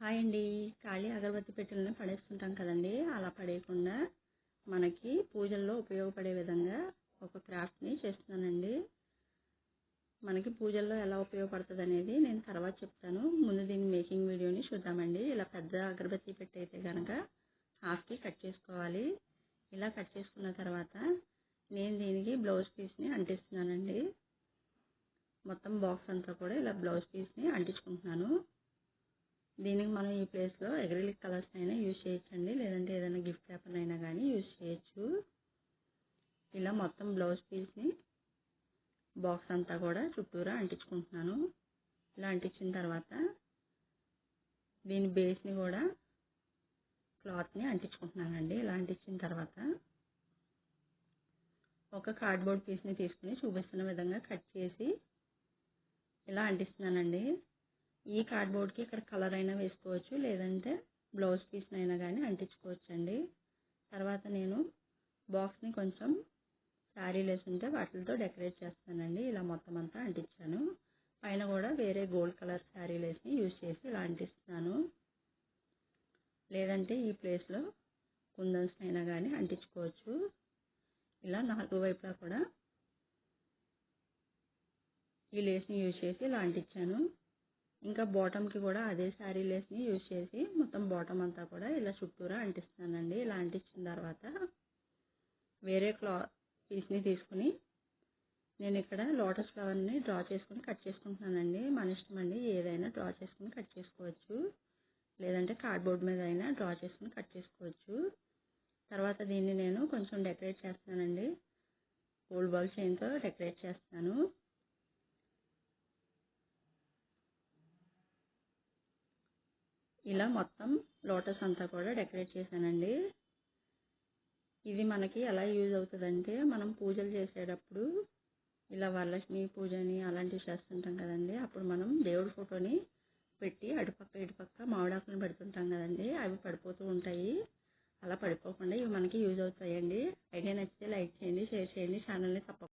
Hi అండి. ఖాళీ అగరబత్తి పెట్టెలను పడేస్తుంటాం కదండి. అలా పడేయకుండా మనకి పూజల్లో ఉపయోగపడే విధంగా ఒక క్రాఫ్ట్ని చేస్తున్నానండి. మనకి పూజల్లో ఎలా ఉపయోగపడుతుంది అనేది నేను తర్వాత చెప్తాను. ముందు దీని మేకింగ్ వీడియోని చూద్దామండి. ఇలా పెద్ద అగరబత్తి పెట్టి అయితే కనుక హాఫ్కి కట్ చేసుకోవాలి. ఇలా కట్ చేసుకున్న తర్వాత నేను దీనికి బ్లౌజ్ పీస్ని అంటిస్తున్నానండి. మొత్తం బాక్స్ అంతా కూడా ఇలా బ్లౌజ్ పీస్ని అంటించుకుంటున్నాను. దీనికి మనం ఈ ప్లేస్లో ఎగ్రిలిక్ కలర్స్ అయినా యూజ్ చేయొచ్చండి. లేదంటే ఏదైనా గిఫ్ట్ పేపర్ అయినా కానీ యూజ్ చేయొచ్చు. ఇలా మొత్తం బ్లౌజ్ పీస్ని బాక్స్ అంతా కూడా చుట్టూరా అంటించుకుంటున్నాను. ఇలా అంటించిన తర్వాత దీని బేస్ని కూడా క్లాత్ని అంటించుకుంటున్నానండి. ఇలా అంటించిన తర్వాత ఒక కార్డ్బోర్డ్ పీస్ని తీసుకుని చూపిస్తున్న విధంగా కట్ చేసి ఇలా అంటిస్తున్నానండి. ఈ కార్డ్బోర్డ్కి ఇక్కడ కలర్ అయినా వేసుకోవచ్చు లేదంటే బ్లౌజ్ పీస్ని అయినా కానీ అంటించుకోవచ్చు అండి తర్వాత నేను బాక్స్ని కొంచెం శారీ లేస్ ఉంటే వాటితో డెకరేట్ చేస్తానండి. ఇలా మొత్తం అంతా అంటించాను. పైన కూడా వేరే గోల్డ్ కలర్ శారీ లేస్ని యూజ్ చేసి ఇలా అంటిస్తాను లేదంటే ఈ ప్లేస్లో కుందన్స్ అయినా కానీ అంటించుకోవచ్చు. ఇలా నాలుగు వైపులా కూడా ఈ లేస్ని యూజ్ చేసి ఇలా అంటించాను. ఇంకా బాటమ్కి కూడా అదే శారీ లేస్ని యూజ్ చేసి మొత్తం బాటమ్ అంతా కూడా ఇలా చుట్టూరా అంటిస్తానండి ఇలా అంటించిన తర్వాత వేరే క్లా పీస్ని తీసుకుని నేను ఇక్కడ లోటస్ ఫ్లవర్ని డ్రా చేసుకుని కట్ చేసుకుంటున్నానండి. మన ఇష్టం అండి ఏదైనా డ్రా చేసుకుని కట్ చేసుకోవచ్చు. లేదంటే కార్డ్బోర్డ్ మీద అయినా డ్రా చేసుకుని కట్ చేసుకోవచ్చు. తర్వాత దీన్ని నేను కొంచెం డెకరేట్ చేస్తానండి గోల్డ్ బాల్ చైన్తో డెకరేట్ చేస్తాను ఇలా మొత్తం లోటస్ అంతా కూడా డెకరేట్ చేశానండి. ఇది మనకి ఎలా యూజ్ అవుతుందంటే మనం పూజలు చేసేటప్పుడు ఇలా వరలక్ష్మి పూజని అలాంటివి చేస్తుంటాం కదండి. అప్పుడు మనం దేవుడి ఫోటోని పెట్టి అటుపక్క ఇటుపక్క మామిడాకులను పెడుతుంటాం కదండి. అవి పడిపోతూ ఉంటాయి. అలా పడిపోకుండా ఇవి మనకి యూజ్ అవుతాయండి. ఐడియా నచ్చితే లైక్ చేయండి షేర్ చేయండి. ఛానల్ని తప్పకుండా